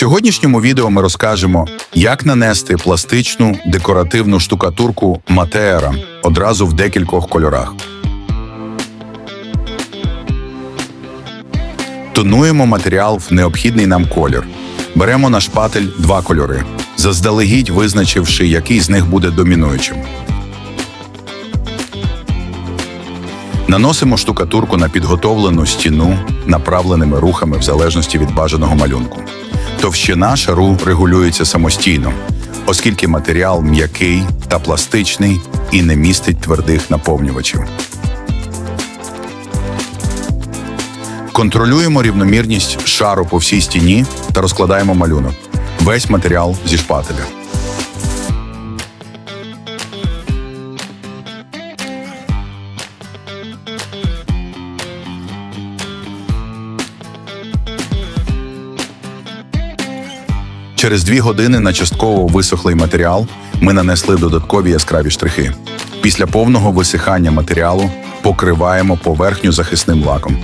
сьогоднішньому відео ми розкажемо, як нанести пластичну декоративну штукатурку Матеера одразу в декількох кольорах. Тонуємо матеріал в необхідний нам колір. Беремо на шпатель два кольори, заздалегідь визначивши, який з них буде домінуючим. Наносимо штукатурку на підготовлену стіну направленими рухами в залежності від бажаного малюнку. Товщина шару регулюється самостійно, оскільки матеріал м'який та пластичний і не містить твердих наповнювачів. Контролюємо рівномірність шару по всій стіні та розкладаємо малюнок. Весь матеріал зі шпателя. Через дві години на частково висохлий матеріал ми нанесли додаткові яскраві штрихи. Після повного висихання матеріалу покриваємо поверхню захисним лаком.